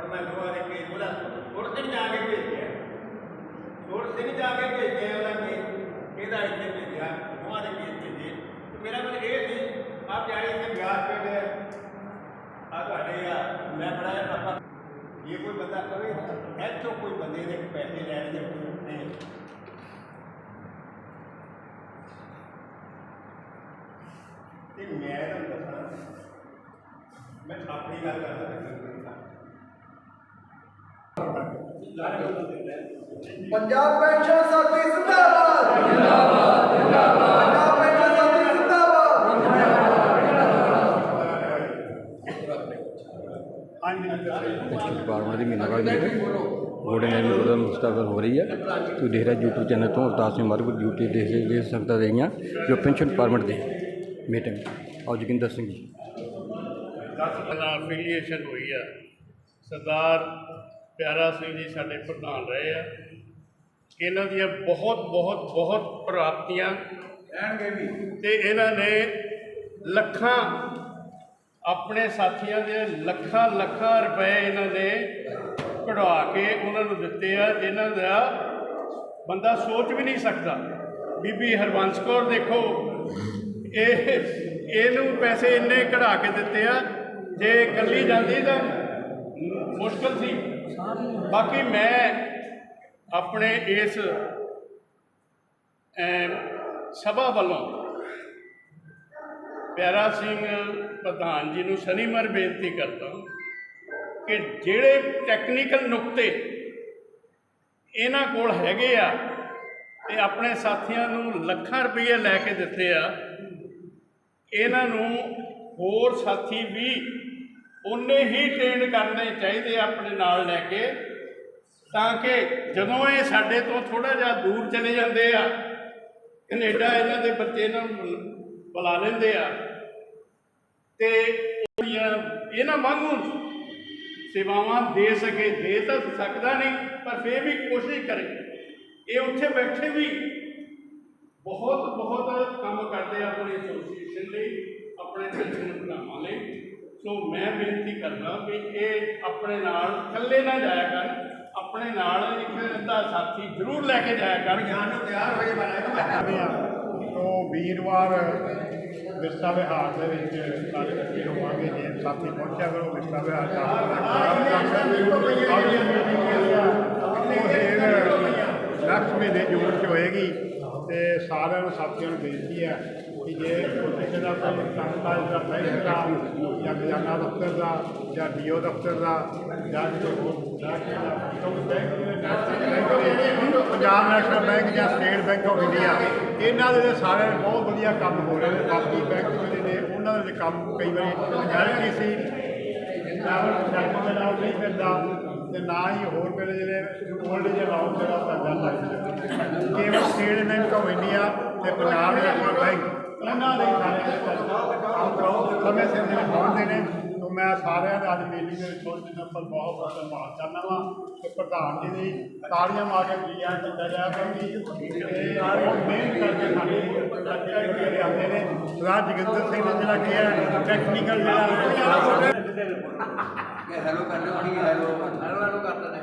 ਹੁਣ ਮੈਂ ਦੋਵਾਂ ਦੇ ਕੇਸ ਉਹਦਾ ਥੋੜਾ ਦਿਨ ਜਾ ਕੇ ਭੇਜਿਆ ਥੋੜਾ ਦਿਨ ਜਾ ਕੇ ਭੇਜਿਆ ਉਹਦਾ ਕੇਸ। ਇਹਦਾ ਇੱਥੇ ਭੇਜਿਆ ਦੋਵਾਂ ਦੇ ਕੇਸ ਭੇਜੇ ਮੇਰਾ ਮਤਲਬ ਇਹ ਸੀ, ਆਪ ਜਾਣੇ ਇੱਥੇ ਵਿਆਹ ਪਿੰਡ। ਆ ਤੁਹਾਡੇ ਆ, ਮੈਂ ਬੜਾ ਆਪਾਂ ਜੇ ਕੋਈ ਬੰਦਾ ਕਵੇ ਇੱਥੋਂ ਕੋਈ ਬੰਦੇ ਦੇ ਪੈਸੇ ਲੈਣ ਦੇ ਤੇ ਤੇ ਮੈਂ ਤੁਹਾਨੂੰ ਦੱਸਾਂ, ਮੈਂ ਆਪਣੀ ਗੱਲ ਕਰਦਾ ਪੰਜਾਬ ਪੈਨਸ਼ਨ ਸਾਥੀ ਜ਼ਿੰਦਾਬਾਦ ਜਿੰਦਾਬਾਦ ਜਿੰਦਾਬਾਦ ਪੰਜਾਬ ਪੈਨਸ਼ਨ ਸਾਥੀ ਜ਼ਿੰਦਾਬਾਦ ਡਿਪਾਰਟਮੈਂਟ ਦੀ ਮਹੀਨਾਵਾਰ ਮੀਟਿੰਗ ਬੋਰਡ ਐਂਡ ਗੁਰਦਾਂ ਮੁਸਤਾਫਰ ਹੋ ਰਹੀ ਹੈ ਤੁਸੀਂ ਦੇਖ ਰਹੇ YouTube ਚੈਨਲ ਤੋਂ ਅਵਤਾਰ ਸਿੰਘ ਮਾਰੂਫ ਡਿਊਟੀ ਦੇ ਦੇ ਸਕਦਾ ਰਹੀਆਂ ਜੋ ਪੈਨਸ਼ਨ ਡਿਪਾਰਟਮੈਂਟ ਦੀ ਮੀਟਿੰਗ ਆਓ ਜੋਗਿੰਦਰ ਪਿਆਰਾ ਸਿੰਘ ਜੀ ਸਾਡੇ ਪ੍ਰਧਾਨ ਰਹੇ ਆ। ਇਹਨਾਂ ਦੀਆਂ ਬਹੁਤ ਬਹੁਤ ਬਹੁਤ ਪ੍ਰਾਪਤੀਆਂ ਤੇ ਇਹਨਾਂ ਨੇ ਲੱਖਾਂ ਆਪਣੇ ਸਾਥੀਆਂ ਦੇ ਲੱਖਾਂ ਲੱਖਾਂ ਰੁਪਏ ਇਹਨਾਂ ਨੇ ਕਢਵਾ ਕੇ ਉਹਨਾਂ ਨੂੰ ਦਿੱਤੇ ਆ ਜਿਨ੍ਹਾਂ ਦਾ ਬੰਦਾ ਸੋਚ ਵੀ ਨਹੀਂ ਸਕਦਾ। ਬੀਬੀ ਹਰਬੰਸ ਕੌਰ ਦੇਖੋ ਇਹ ਇਹਨੂੰ ਪੈਸੇ ਇੰਨੇ ਕਢਾ ਕੇ ਦਿੱਤੇ ਆ ਜੇ ਇਕੱਲੀ ਜਾਂਦੀ ਤਾਂ ਮੁਸ਼ਕਲ ਸੀ। ਬਾਕੀ ਮੈਂ ਆਪਣੇ ਇਸ ਸਭਾ ਵੱਲੋਂ ਪਿਆਰਾ ਸਿੰਘ ਪ੍ਰਧਾਨ ਜੀ ਨੂੰ ਸ਼ਨੀਮਰ ਬੇਨਤੀ ਕਰਦਾ ਕਿ ਜਿਹੜੇ ਟੈਕਨੀਕਲ ਨੁਕਤੇ ਇਹਨਾਂ ਕੋਲ ਹੈਗੇ ਆ ਤੇ ਆਪਣੇ ਸਾਥੀਆਂ ਨੂੰ ਲੱਖਾਂ ਰੁਪਏ ਲੈ ਕੇ ਦਿੱਤੇ ਆ, ਇਹਨਾਂ ਨੂੰ ਹੋਰ ਸਾਥੀ ਵੀ ਉਨੇ ਹੀ ਟ੍ਰੇਨ ਕਰਨੇ ਚਾਹੀਦੇ ਆ ਆਪਣੇ ਨਾਲ ਲੈ ਕੇ, ਤਾਂ ਕਿ ਜਦੋਂ ਇਹ ਸਾਡੇ ਤੋਂ ਥੋੜਾ ਜਿਹਾ ਦੂਰ ਚਲੇ ਜਾਂਦੇ ਆ, ਕੈਨੇਡਾ ਇਹਨਾਂ ਦੇ ਬੱਚੇ ਇਹਨਾਂ ਨੂੰ ਬੁਲਾ ਲੈਂਦੇ ਆ। ਤੇ ਇਹਨਾਂ ਵਾਂਗੂ ਸੇਵਾਵਾਂ ਦੇ ਸਕੇ, ਦੇ ਤਾਂ ਸਕਦਾ ਨਹੀਂ, ਪਰ ਫੇਰ ਵੀ ਕੋਸ਼ਿਸ਼ ਕਰੇ। ਇਹ ਉੱਥੇ ਬੈਠੇ ਵੀ ਬਹੁਤ ਬਹੁਤ ਕੰਮ ਕਰਦੇ ਆ ਆਪਣੀ ਐਸੋਸੀਏਸ਼ਨ ਲਈ, ਆਪਣੇ ਪੈਨਸ਼ਨ ਭਰਾਵਾਂ ਸੋ ਮੈਂ ਬੇਨਤੀ ਕਰਦਾ ਕਿ ਇਹ ਆਪਣੇ ਨਾਲ ਇਕੱਲੇ ਨਾ ਜਾਇਆ ਕਰਨ ਆਪਣੇ ਨਾਲ ਇੱਕ ਅੱਧਾ ਸਾਥੀ ਜ਼ਰੂਰ ਲੈ ਕੇ ਜਾਇਆ ਕਰਨ ਜਾਣ ਨੂੰ ਤਿਆਰ ਹੋਏ ਬਣਾਇਆ ਤੋਂ ਵੀਰਵਾਰ ਵਿਰਸਾ ਵਿਹਾਰ ਦੇ ਵਿੱਚ ਸਾਰੇ ਇਕੱਠੇ ਹੋਵਾਂਗੇ ਜੇ ਸਾਥੀ ਪਹੁੰਚਿਆ ਕਰੋ ਵਿਰਸਾ ਵਿਹਾਰ ਦਾ ਲక్ష్ਮੀ ਦੇ ਜੋੜ ਚ ਹੋਏਗੀ ਤੇ ਸਾਰਿਆਂ ਨੂੰ ਸਾਥੀਆਂ ਨੂੰ ਬੇਨਤੀ ਹੈ ਕਿ ਜੇ ਕੋਈ ਕਿਸੇ ਦਾ ਕੋਈ ਸੰਸਥਾ ਦਾ ਬੈਂਕ ਦਾ ਜਾਂ ਖਜ਼ਾਨਾ ਦਫ਼ਤਰ ਦਾ ਜਾਂ ਡੀਓ ਦਫ਼ਤਰ ਦਾ ਜਾਂ ਕਿਸੇ ਹੋਰ ਦਾ ਕੋਈ ਬੈਂਕ ਦੇ national ਪੰਜਾਬ ਨੈਸ਼ਨਲ ਬੈਂਕ ਜਾਂ ਸਟੇਟ ਬੈਂਕ ਆਫ ਇੰਡੀਆ, ਇਹਨਾਂ ਦੇ ਤਾਂ ਸਾਰੇ ਬਹੁਤ ਵਧੀਆ ਕੰਮ ਹੋ ਰਹੇ ਨੇ, ਬਾਕੀ ਬੈਂਕ ਜਿਹੜੇ ਨੇ, ਉਹਨਾਂ ਦੇ ਕੰਮ ਕਈ ਵਾਰੀ ਗਾਰੰਟੀ ਸੀ ਨਾਲ ਪੰਜਾਬੀ ਦੇ ਨਾਲ ਨਹੀਂ ਫਿਰਦਾ ਤੇ ਨਾ ਹੀ ਹੋਰ ਮੇਰੇ ਜਿਹੜੇ 올ਡ ਜਿਹੇ ਅਲਾਉਂ ਜਿਹੜਾ ਪੈਂਦਾ ਲੱਗਦਾ ਕੇਵਲ ਸਟੇਟ ਬੈਂਕ ਆਫ ਇੰਡੀਆ ਤੇ ਪੰਜਾਬ ਨੈਸ਼ਨਲ ਬੈਂਕ ਇਹਨਾਂ ਦੇ ਸਾਰੇ ਕੰਮ ਸਮੇਂ ਸਿਰ ਜਿਹੜੇ ਪਹੁੰਚਦੇ ਨੇ। ਤੋਂ ਮੈਂ ਸਾਰਿਆਂ ਦਾ ਅੱਜ ਮੇਲੀ ਦੇ ਵਿੱਚ ਥੋੜ੍ਹੇ ਦਿਨਾਂ ਬਹੁਤ ਬਹੁਤ ਧੰਨਵਾਦ ਕਰਨਾ ਵਾਂ। ਤੇ ਪ੍ਰਧਾਨ ਜੀ ਦੀ ਤਾੜੀਆਂ ਮਾਰ ਕੇ ਜੀ ਕੀਤਾ ਜਾ ਕਿਉਂਕਿ ਇਹ ਬਹੁਤ ਮਿਹਨਤ ਕਰਕੇ ਸਾਡੇ ਜਿਹੜੇ ਆਉਂਦੇ ਨੇ ਸਰਦਾਰ ਜਗਿੰਦਰ ਸਿੰਘ ਨੇ ਜਿਹੜਾ ਕਿਹਾ ਟੈਕਨੀਕਲ ਜਿਹੜਾ ਕਿ ਹੈਲੋ ਕਰਨਾ ਹੋਣੀ ਹੈਲੋ ਹੈਲੋ ਹੈਲੋ ਕਰਦਾ ਨੇ।